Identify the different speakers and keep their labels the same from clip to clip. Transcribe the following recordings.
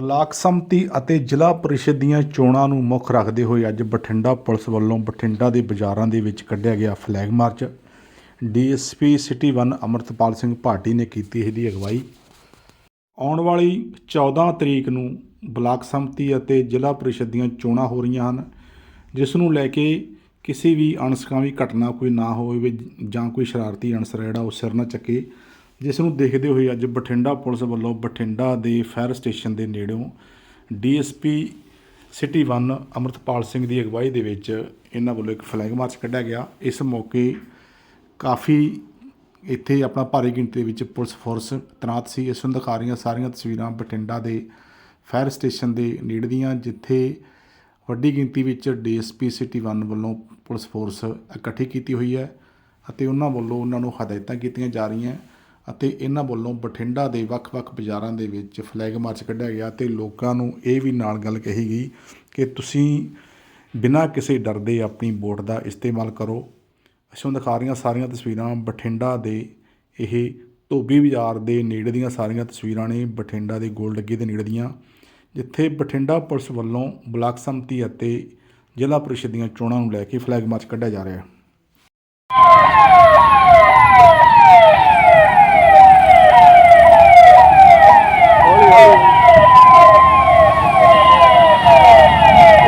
Speaker 1: Block ਸੰਮਤੀ ਅਤੇ ਜ਼ਿਲ੍ਹਾ ਪਰਿਸ਼ਦ ਦੀਆਂ ਚੋਣਾਂ ਨੂੰ ਮੁੱਖ ਰੱਖਦੇ ਹੋਏ ਅੱਜ ਬਠਿੰਡਾ ਪੁਲਿਸ ਵੱਲੋਂ ਬਠਿੰਡਾ ਦੇ ਬਾਜ਼ਾਰਾਂ ਦੇ ਵਿੱਚ ਕੱਢਿਆ ਗਿਆ flag march. DSP city 1 Amritpal Singh Bhati ਨੇ ਕੀਤੀ ਇਹਦੀ ਅਗਵਾਈ। ਆਉਣ ਵਾਲੀ 14 ਤਰੀਕ ਨੂੰ ਬਲਾਕ ਸੰਮਤੀ ਅਤੇ ਜ਼ਿਲ੍ਹਾ ਪਰਿਸ਼ਦ ਦੀਆਂ ਚੋਣਾਂ ਹੋ ਰਹੀਆਂ ਹਨ, ਜਿਸ ਨੂੰ ਲੈ ਕੇ ਕਿਸੇ ਵੀ ਅਣਸਕਾਵੀ ਘਟਨਾ ਕੋਈ ਨਾ ਹੋਵੇ ਜਾਂ ਕੋਈ ਸ਼ਰਾਰਤੀ ਅਨਸਰ ਜਿਹੜਾ ਉਹ ਸਿਰ ਨਾ ਚੱਕੇ। ਜਿਸ ਨੂੰ ਦੇਖਦੇ ਹੋਏ ਅੱਜ ਬਠਿੰਡਾ ਪੁਲਿਸ ਵੱਲੋਂ ਬਠਿੰਡਾ ਦੇ ਫਾਇਰ ਸਟੇਸ਼ਨ ਦੇ ਨੇੜਿਓਂ ਡੀਐਸਪੀ ਸਿਟੀ 1 ਅਮਰਤਪਾਲ ਸਿੰਘ ਦੀ ਅਗਵਾਈ ਦੇ ਵਿੱਚ ਇਹਨਾਂ ਵੱਲੋਂ ਇੱਕ ਫਲੈਗ ਮਾਰਚ ਕੱਢਿਆ ਗਿਆ। ਇਸ ਮੌਕੇ ਕਾਫੀ ਇੱਥੇ ਆਪਣਾ ਭਾਰੀ ਗਿਣਤੀ ਵਿੱਚ ਪੁਲਿਸ ਫੋਰਸ ਤੈਨਾਤ ਸੀ। ਇਸ ਨੂੰ ਦਿਖਾ ਰਹੀਆਂ ਸਾਰੀਆਂ ਤਸਵੀਰਾਂ ਬਠਿੰਡਾ ਦੇ ਫਾਇਰ ਸਟੇਸ਼ਨ ਦੇ ਨੇੜੇ ਦੀਆਂ, ਜਿੱਥੇ ਵੱਡੀ ਗਿਣਤੀ ਵਿੱਚ ਡੀਐਸਪੀ ਸਿਟੀ 1 ਵੱਲੋਂ ਪੁਲਿਸ ਫੋਰਸ ਇਕੱਠੀ ਕੀਤੀ ਹੋਈ ਹੈ ਅਤੇ ਉਹਨਾਂ ਵੱਲੋਂ ਉਹਨਾਂ ਨੂੰ ਹਦਾਇਤਾਂ ਕੀਤੀਆਂ ਜਾ ਰਹੀਆਂ। ਅਤੇ ਇਹਨਾਂ ਵੱਲੋਂ ਬਠਿੰਡਾ ਦੇ ਵੱਖ-ਵੱਖ ਬਾਜ਼ਾਰਾਂ ਦੇ ਵਿੱਚ ਫਲੈਗ ਮਾਰਚ ਕੱਢਿਆ ਗਿਆ ਤੇ ਲੋਕਾਂ ਨੂੰ ਇਹ ਵੀ ਨਾਲ ਗੱਲ ਕਹੀ ਗਈ ਕਿ ਤੁਸੀਂ ਬਿਨਾਂ ਕਿਸੇ ਡਰ ਦੇ ਆਪਣੀ ਵੋਟ ਦਾ ਇਸਤੇਮਾਲ ਕਰੋ। ਅਸੀਂ ਦਿਖਾ ਰਹੀਆਂ ਸਾਰੀਆਂ ਤਸਵੀਰਾਂ। ਬਠਿੰਡਾ ਦੇ ਇਹ ਧੋਬੀ ਬਾਜ਼ਾਰ ਦੇ ਨੇੜੇ ਦੀਆਂ ਸਾਰੀਆਂ ਤਸਵੀਰਾਂ ਨੇ। ਬਠਿੰਡਾ ਦੇ ਗੋਲ ਲੱਗੇ ਦੇ ਨੇੜੇ ਦੀਆਂ। ਜਿੱਥੇ ਬਠਿੰਡਾ ਪੁਲਿਸ ਵੱਲੋਂ ਬਲਾਕ ਸੰਮਤੀ ਅਤੇ ਜ਼ਿਲ੍ਹਾ ਪ੍ਰੀਸ਼ਦ ਦੀਆਂ ਚੋਣਾਂ ਨੂੰ ਲੈ ਕੇ ਫਲੈਗ ਮਾਰਚ ਕੱਢਿਆ ਜਾ ਰਿਹਾ ਹੈ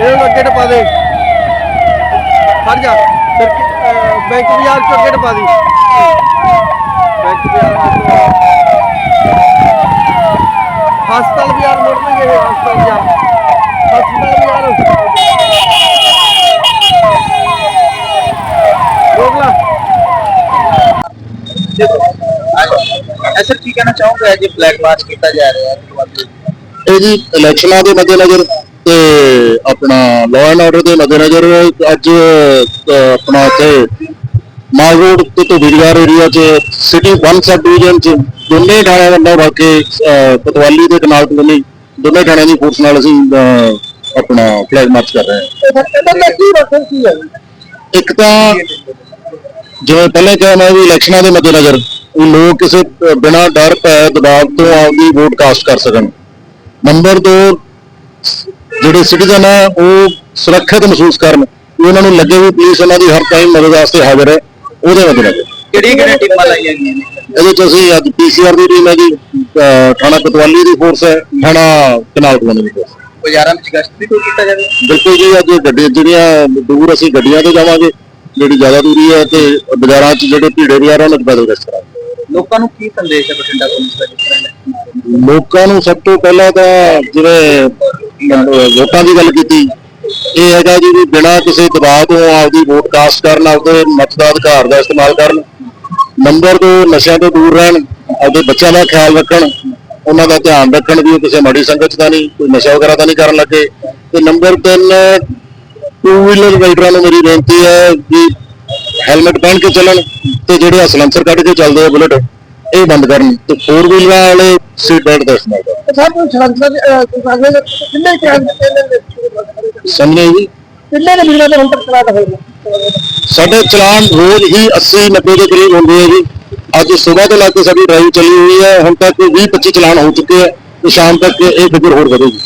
Speaker 2: ਇਹਨੂੰ ਅੱਗੇ ਟਪਾ ਦੇ ਖੜ ਜਾ। ਫਿਰ ਬੈਂਕ ਬਾਜ਼ਾਰ ਚੋਂ ਅੱਗੇ ਟਪਾ ਦੀ। ਬੈਂਕ ਬਾਜ਼ਾਰ ਅੱਗੇ। ਹਸਪਤਾਲ ਬਾਜ਼ਾਰ ਮੁੜ ਲਈਏ ਇਹ ਹਸਪਤਾਲ ਬਾਜ਼ਾਰ। ਹਸਪਤਾਲ ਬਾਜ਼ਾਰ। ਰੋਕ ਲਾ।
Speaker 3: ਐਸਰ ਕੀ ਕਹਿਣਾ ਚਾਹੋਗੇ? ਅੱਜ ਬਲੈਕ ਮਾਰਚ ਕੀਤਾ ਜਾ ਰਿਹਾ ਹੈ। ਤੁਹਾਡੇ
Speaker 4: ਇਹ ਜੀ ਇਲੈਕਸ਼ਨਾਂ ਦੇ ਮੱਦੇਨਜ਼ਰ। ਤੇ ਆਪਣਾ ਲਾਅ ਐਂਡ ਆਰਡਰ ਦੇ ਮੱਦੇਨਜ਼ਰ ਅੱਜ ਅਹ, ਆਪਣਾ ਇੱਥੇ ਮਾਲ ਰੋਡ ਤੇ ਧੋਬੀਗਾਰ ਏਰੀਆ 'ਚ ਸਿਟੀ 1 ਸਬ ਡਿਵੀਜ਼ਨ 'ਚ ਦੋਨੇ ਥਾਣਿਆਂ ਵੱਲੋਂ ਬਾਕੀ ਪਤਵਾਲੀ ਤੇ ਕਨਾਲ ਕਲੋਨੀ ਦੋਨੇ ਥਾਣਿਆਂ ਦੀ ਫੋਰਸ ਨਾਲ ਅਸੀਂ ਅਹ, ਆਪਣਾ ਫਲੈਗ ਮਾਰਚ ਕਰ ਰਹੇ ਹਾਂ।
Speaker 2: ਇਹਦਾ ਦਾ ਕੀ ਮਕਸਦ ਕੀ ਹੈ
Speaker 4: ਇੱਕ ਤਾਂ ਜਿਵੇਂ ਪਹਿਲੇ ਕਿਹਾ ਮੈਂ ਵੀ ਇਲੈਕਸ਼ਨਾਂ ਦੇ ਮੱਦੇਨਜ਼ਰ ਵੀ ਲੋਕ ਕਿਸੇ ਬਿਨਾਂ ਡਰ ਭੈ ਦਬਾਅ ਤੋਂ ਆਪਦੀ ਵੋਟ ਕਾਸਟ ਕਰ ਸਕਣ। ਨੰਬਰ 2 ਜਿਹੜੇ ਸਿਟੀਜ਼ਨ ਆ ਉਹ ਸੁਰੱਖਿਅਤ ਮਹਿਸੂਸ ਕਰਨ ਉਹਨਾਂ ਨੂੰ ਲੱਗੇ ਵੀ ਪੁਲਿਸ ਉਹਨਾਂ ਦੀ ਹਰ ਟਾਈਮ ਮਦਦ ਵਾਸਤੇ ਹਾਜ਼ਰ ਹੈ ਉਹਦੇ ਮੱਦੇਨਜ਼ਰ
Speaker 3: ਕਿਹੜੀ ਕਿਹੜੀ ਟੀਮਾਂ ਲਾਈਆਂ ਗਈਆਂ ਨੇ
Speaker 4: ਇਹਦੇ ਚ ਅਸੀਂ ਅੱਜ ਪੀਸੀਆਰ ਦੀ ਟੀਮ ਹੈ ਜੀ ਥਾਣਾ ਕਤਵਾਲੀ ਦੀ ਫੋਰਸ ਹੈ ਥਾਣਾ ਕਨਾਲ ਕਲੋਨੀ ਦੀ force।
Speaker 3: ਬਾਜ਼ਾਰਾਂ ਵਿੱਚ ਗਸ਼ਤ ਵੀ ਕੋਈ ਕੀਤਾ ਜਾਵੇ
Speaker 4: ਬਿਲਕੁਲ ਜੀ ਅੱਜ ਗੱਡੀ ਜਿਹੜੀਆਂ ਦੂਰ ਅਸੀਂ ਗੱਡੀਆਂ ਤੇ ਜਾਵਾਂਗੇ ਜਿਹੜੀ ਜ਼ਿਆਦਾ ਦੂਰੀ ਹੈ ਤੇ ਬਾਜ਼ਾਰਾਂ 'ਚ ਜਿਹੜੇ ਭੀੜੇ ਬਾਜ਼ਾਰ ਆ ਉਹਨਾਂ 'ਚ ਪੈਦਲ ਗਸ਼ਤ ਕਰਾਂਗੇ
Speaker 3: ਲੋਕਾਂ ਨੂੰ ਕੀ ਸੰਦੇਸ਼ ਹੈ ਬਠਿੰਡਾ ਪੁਲਿਸ ਦਾ?
Speaker 4: ਲੋਕਾਂ ਨੂੰ ਸਭ ਤੋਂ ਪਹਿਲਾਂ ਤਾਂ ਜਿਵੇਂ ਵੋਟਾਂ ਦੀ ਗੱਲ ਕੀਤੀ। ਇਹ ਹੈਗਾ ਜੀ ਵੀ ਬਿਨਾਂ ਕਿਸੇ ਦਬਾਅ ਤੋਂ ਆਪਦੀ ਵੋਟ ਕਾਸਟ ਕਰਨ, ਆਪਦੇ ਮਤ ਦਾ ਅਧਿਕਾਰ ਦਾ ਇਸਤੇਮਾਲ ਕਰਨ, ਨੰਬਰ 2 ਨਸ਼ਿਆਂ ਤੋਂ ਦੂਰ ਰਹਿਣ, ਆਪਦੇ ਬੱਚਿਆਂ ਦਾ ਖਿਆਲ ਰੱਖਣ, ਉਹਨਾਂ ਦਾ ਧਿਆਨ ਰੱਖਣ ਵੀ ਉਹ ਕਿਸੇ ਮਾੜੀ ਸੰਗਤ ਦਾ ਤਾਂ ਨਹੀਂ, ਕੋਈ ਨਸ਼ਾ ਵਗੈਰਾ ਦਾ ਨਹੀਂ ਕਰਨ ਲੱਗੇ। ਤੇ ਨੰਬਰ 3 ਟੂ ਵੀਲਰ ਰਾਈਡਰਾਂ ਨੂੰ ਮੇਰੀ ਬੇਨਤੀ ਹੈ ਵੀ ਹੈਲਮਟ ਪਹਿਨ ਕੇ ਚੱਲਣ ਤੇ ਜਿਹੜੇ ਸਲੈਂਸਰ ਕੱਢ ਕੇ ਚੱਲਦੇ ਆ ਬੁਲਟ ਇਹ ਬੰਦ ਕਰਨ ਤੇ ਫੋਰ ਵੀਲਰਾਂ ਵਾਲੇ ਸੀਟ ਬੈਲਟ ਦਾ ਇਸਤੇਮਾਲ ਕਰਨ
Speaker 2: ਸਭ ਨੂੰ ਛੜਕਦਾ ਕਿੰਨੇ ਕਿੰਨੇ ਕਿੰਨੇ
Speaker 4: ਸਮਝੇ ਜੀ?
Speaker 2: ਕਿੰਨੇ ਦੇ ਬਿਨਾਂ ਹੁਣ ਤੱਕ ਚਲਾਤਾ ਹੋਏਗਾ
Speaker 4: ਸਾਡੇ ਚਲਾਨ ਰੋਜ਼ ਹੀ 80 90 ਦੇ ਕਰੀਬ ਹੁੰਦੇ ਆ ਜੀ। ਅੱਜ ਸਵੇਰ ਤੋਂ ਲੈ ਕੇ ਸਾਡੀ ਡਰਾਈਵ ਚੱਲੀ ਹੋਈ ਹੈ ਹੁਣ ਤੱਕ 20 25 ਚਲਾਨ ਹੋ ਚੁੱਕੇ ਆ। ਤੇ ਸ਼ਾਮ ਤੱਕ ਇਹ ਫਿਗਰ ਹੋਰ ਵਧੇਗੀ।